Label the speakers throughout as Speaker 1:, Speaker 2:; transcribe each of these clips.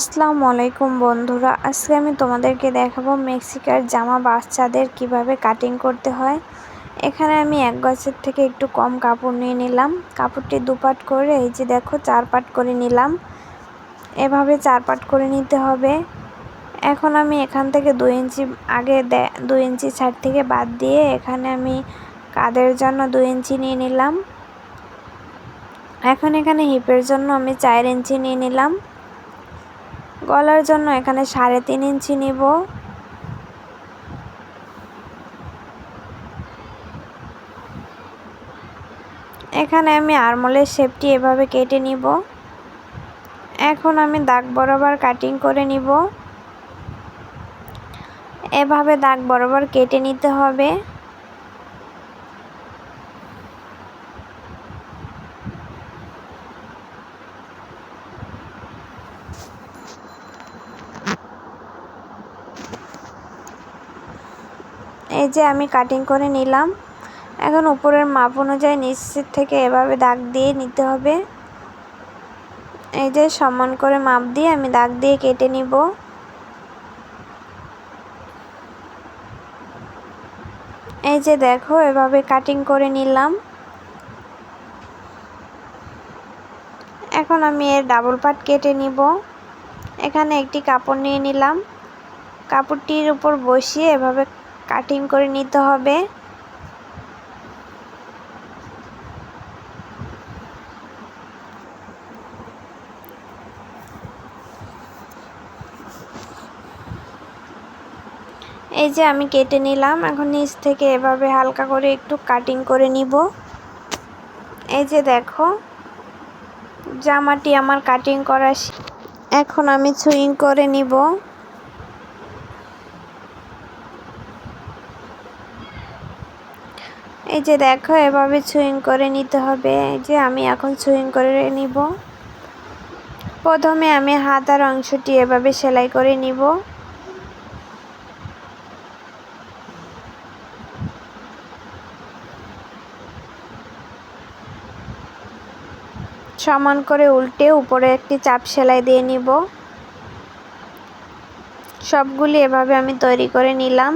Speaker 1: আসসালামু আলাইকুম বন্ধুরা, আজকে আমি তোমাদেরকে দেখাবো মেক্সিকার জামা বাচ্চাদের কীভাবে কাটিং করতে হয়। এখানে আমি এক গছের থেকে একটু কম কাপড় নিয়ে নিলাম। কাপড়টি দুপাট করে, এই যে দেখো চার পাট করে নিলাম। এভাবে চার পাট করে নিতে হবে। এখন আমি এখান থেকে দুই ইঞ্চি আগে দুই ইঞ্চি ছাড় থেকে বাদ দিয়ে এখানে আমি কাদের জন্য দুই ইঞ্চি নিয়ে নিলাম। এখন এখানে হিপের জন্য আমি চার ইঞ্চি নিয়ে নিলাম। গলার জন্য এখানে সাড়ে তিন ইঞ্চি নিব। এখানে আমি আরমোলের শেপটি এভাবে কেটে নিব। এখন আমি দাগ বরাবর কাটিং করে নিব। এভাবে দাগ বরাবর কেটে নিতে হবে। এই যে আমি কাটিং করে নিলাম। এখন উপরের মাপ অনুযায়ী নিচের থেকে এভাবে দাগ দিয়ে নিতে হবে। এই যে সমান করে মাপ দিয়ে আমি দাগ দিয়ে কেটে নিব। এই যে দেখো, এভাবে কাটিং করে নিলাম। এখন আমি এর ডাবল পাট কেটে নিব। এখানে একটি কাপড় নিয়ে নিলাম। কাপড়টির উপর বসিয়ে এভাবে কাটিং করে নিতে হবে। এই যে আমি কেটে নিলাম, এখন নিচ থেকে এভাবে হালকা করে একটু কাটিং করে নিব। এই যে দেখো, জামাটি আমার কাটিং করা এখন আমি সুইং করে নিব। এই যে দেখো, এভাবে সুইং করে নিতে হবে। এই যে আমি এখন সুইং করে নিব। প্রথমে আমি হাতার অংশটি এভাবে সেলাই করে নিব। সমান করে উল্টে উপরে একটি চাপ সেলাই দিয়ে নিব। সবগুলি এভাবে আমি তৈরি করে নিলাম।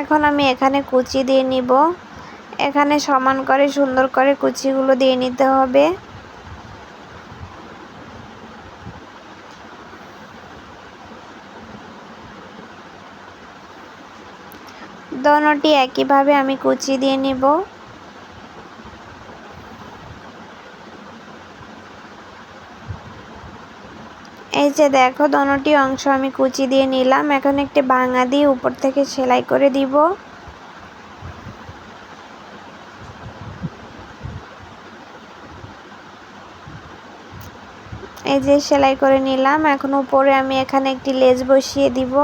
Speaker 1: এখন আমি এখানে কুচি দিয়ে নিব। এখানে সমান করে, সুন্দর করে কুচিগুলো দিয়ে নিতে হবে। দনটি একইভাবে আমি কুচি দিয়ে নিব। এই যে দেখো, দনটি অংশ আমি কুচি দিয়ে নিলাম। এখন একটি ভাঙা দিয়ে উপর থেকে সেলাই করে দিব। এই যে সেলাই করে নিলাম। এখন উপরে আমি এখানে একটি লেজ বসিয়ে দিব।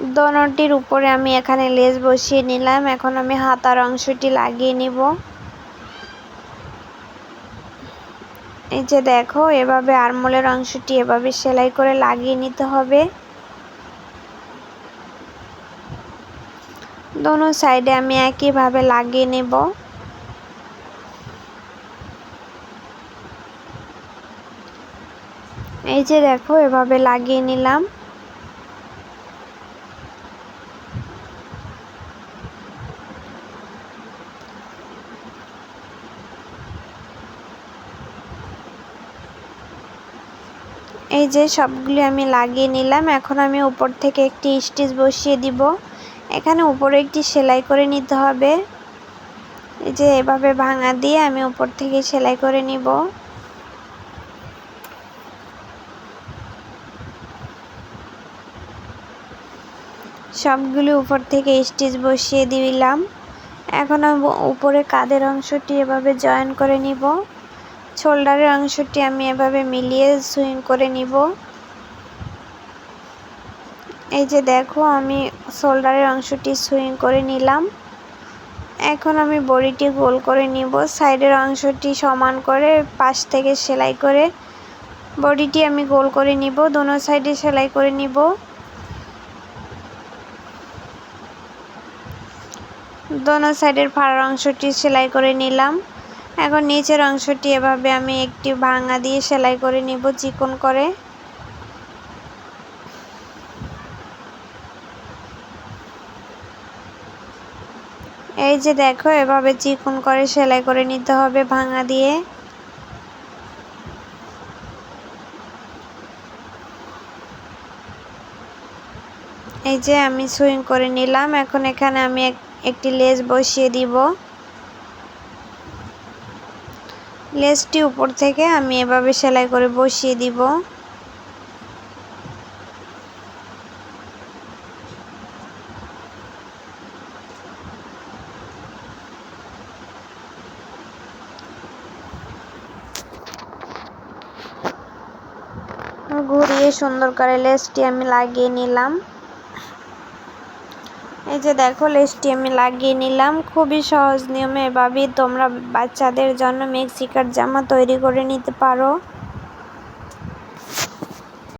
Speaker 1: দোনোটির উপরে আমি এখানে লেস বসিয়ে নিলাম। এখন আমি হাতার অংশটি লাগিয়ে নিব। এই যে দেখো, এভাবে আরমোলের অংশটি এভাবে সেলাই করে লাগিয়ে নিতে হবে। দোনো সাইডে আমি একইভাবে লাগিয়ে নেব। এই যে দেখো, এভাবে লাগিয়ে নিলাম। এই যে সবগুলি আমি লাগিয়ে নিলাম, এখন আমি উপর থেকে একটি স্টিচ বসিয়ে দিব। এখানে উপরে একটি সেলাই করে নিতে হবে। এই যে এভাবে ভাঙা দিয়ে আমি উপর থেকে সেলাই করে নিব। সবগুলি উপর থেকে স্টিচ বসিয়ে দিলাম। এখন আমি উপরে কাদের অংশটি এভাবে জয়েন করে নিব। শোল্ডারের অংশটি আমি এভাবে মিলিয়ে সুইং করে নিব। এই যে দেখো, আমি শোল্ডারের অংশটি সুইং করে নিলাম। এখন আমি বড়িটি গোল করে নিব। সাইডের অংশটি সমান করে পাশ থেকে সেলাই করে বডিটি আমি গোল করে নিব। দোনো সাইডে সেলাই করে নিব। দোনো সাইডের ফাড়ার অংশটি সেলাই করে নিলাম। এখন নিচের অংশটি এভাবে আমি একটি ভাঙা দিয়ে সেলাই করে নিব, চিকন করে। এই যে দেখো, এভাবে চিকন করে সেলাই করে নিতে হবে ভাঙা দিয়ে। এই যে আমি সুইং করে নিলাম, এখন এখানে আমি একটি লেজ বসিয়ে দিব। লেসটি উপর থেকে আমি এভাবে সেলাই করে বসিয়ে দিব। ঘুরিয়ে সুন্দর করে লেসটি আমি লাগিয়ে নিলাম। এই যে দেখো লেসটি আমি লাগিয়ে নিলাম। খুবই সহজ নিয়মে এভাবেই তোমরা বাচ্চাদের জন্য মেক্সিকার জামা তৈরি করে নিতে পারো।